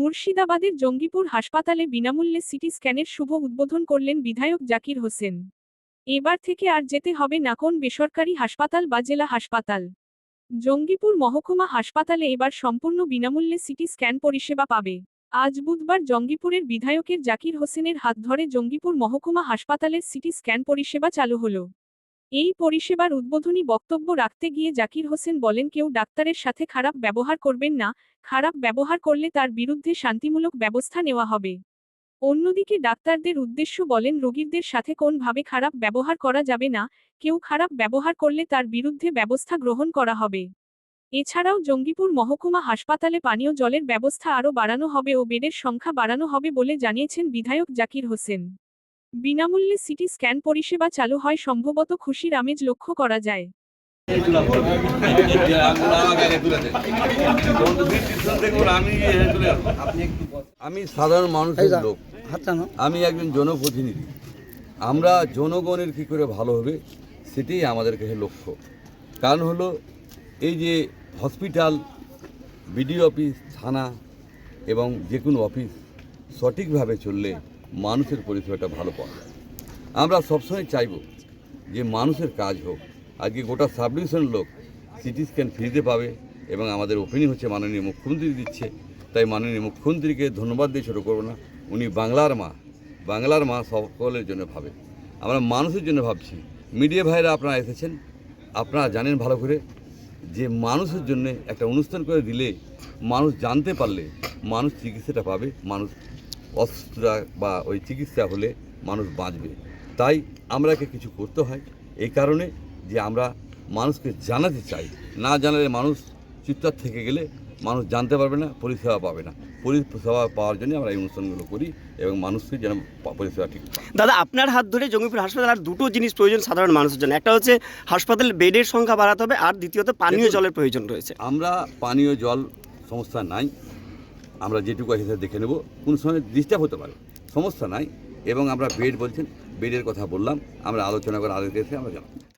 মুর্শিদাবাদের জঙ্গিপুর হাসপাতালে বিনামূল্যে সিটি স্ক্যানের শুভ উদ্বোধন করলেন বিধায়ক জাকির হোসেন। এবার থেকে আর যেতে হবে না কোন বেসরকারি হাসপাতাল বা জেলা হাসপাতাল। জঙ্গিপুর মহকুমা হাসপাতালে এবার সম্পূর্ণ বিনামূল্যে সিটি স্ক্যান পরিষেবা পাবে। আজ বুধবার জঙ্গিপুরের বিধায়কের জাকির হোসেনের হাত ধরে জঙ্গিপুর মহকুমা হাসপাতালের সিটি স্ক্যান পরিষেবা চালু হলো। এই পরিষেবার উদ্বোধনী বক্তব্য রাখতে গিয়ে জাকির হোসেন বলেন, কেউ ডাক্তারের সাথে খারাপ ব্যবহার করবেন না। খারাপ ব্যবহার করলে তার বিরুদ্ধে শান্তিমূলক ব্যবস্থা নেওয়া হবে। অন্যদিকে ডাক্তারদের উদ্দেশ্য বলেন, রোগীদের সাথে কোনভাবে খারাপ ব্যবহার করা যাবে না। কেউ খারাপ ব্যবহার করলে তার বিরুদ্ধে ব্যবস্থা গ্রহণ করা হবে। এছাড়াও জঙ্গিপুর মহকুমা হাসপাতালে পানীয় জলের ব্যবস্থা আরও বাড়ানো হবে ও বেডের সংখ্যা বাড়ানো হবে বলে জানিয়েছেন বিধায়ক জাকির হোসেন। বিনামূল্যে সিটি স্ক্যান পরিষেবা চালু হয় সম্ভবত খুশির আমেজ লক্ষ্য করা যায়। আমি সাধারণ মানুষের লোক। আমি একজন জনপ্রতিনিধি। আমরা জনগণের কী করে ভালো হবে সেটাই আমাদের কাছে লক্ষ্য। কারণ হলো এই যে হসপিটাল বিডিও অফিস থানা এবং যে কোনো অফিস সঠিকভাবে চললে মানুষের পরিষেবাটা ভালো পাওয়া যায়। আমরা সবসময় চাইব যে মানুষের কাজ হোক, আজকে গোটা সাব লোক সিটি স্ক্যান ফ্রিতে পাবে এবং আমাদের ওপেনিং হচ্ছে মাননীয় মুখ্যমন্ত্রী দিচ্ছে। তাই মাননীয় মুখ্যমন্ত্রীকে ধন্যবাদ দিয়ে ছোটো করব না, উনি বাংলার মা বাংলার মা সকলের জন্য ভাবে। আমরা মানুষের জন্য ভাবছি। মিডিয়া ভাইরা আপনারা এসেছেন, আপনারা জানেন ভালো করে যে মানুষের জন্য একটা অনুষ্ঠান করে দিলে মানুষ জানতে পারলে মানুষ চিকিৎসাটা পাবে, মানুষ অসুস্থতা বা ওই চিকিৎসা হলে মানুষ বাঁচবে। তাই আমরাকে কিছু করতে হয়। এই কারণে যে আমরা মানুষকে জানাতে চাই। না জানালে মানুষ চুপচাপ থেকে গেলে মানুষ জানতে পারবে না পরিষেবা পাবে না। পরিষেবা পাওয়ার জন্য আমরা এই অনুষ্ঠানগুলো করি এবং মানুষকে যেন পরিষেবা ঠিক দাদা আপনার হাত ধরে জঙ্গিপুর হাসপাতাল আর দুটো জিনিস প্রয়োজন সাধারণ মানুষের জন্য। একটা হচ্ছে হাসপাতালে বেডের সংখ্যা বাড়াতে হবে আর দ্বিতীয়ত পানীয় জলের প্রয়োজন রয়েছে। আমরা পানীয় জল সমস্যা নাই। আমরা যেটুকু আছে দেখে নেব। কোন সময় ডিস্টার্ব হতে পারে, সমস্যা নাই। এবং আমরা বেড বলছেন বেডের কথা বললাম, আমরা আলোচনা করে আলোচনা আমরা জানাব।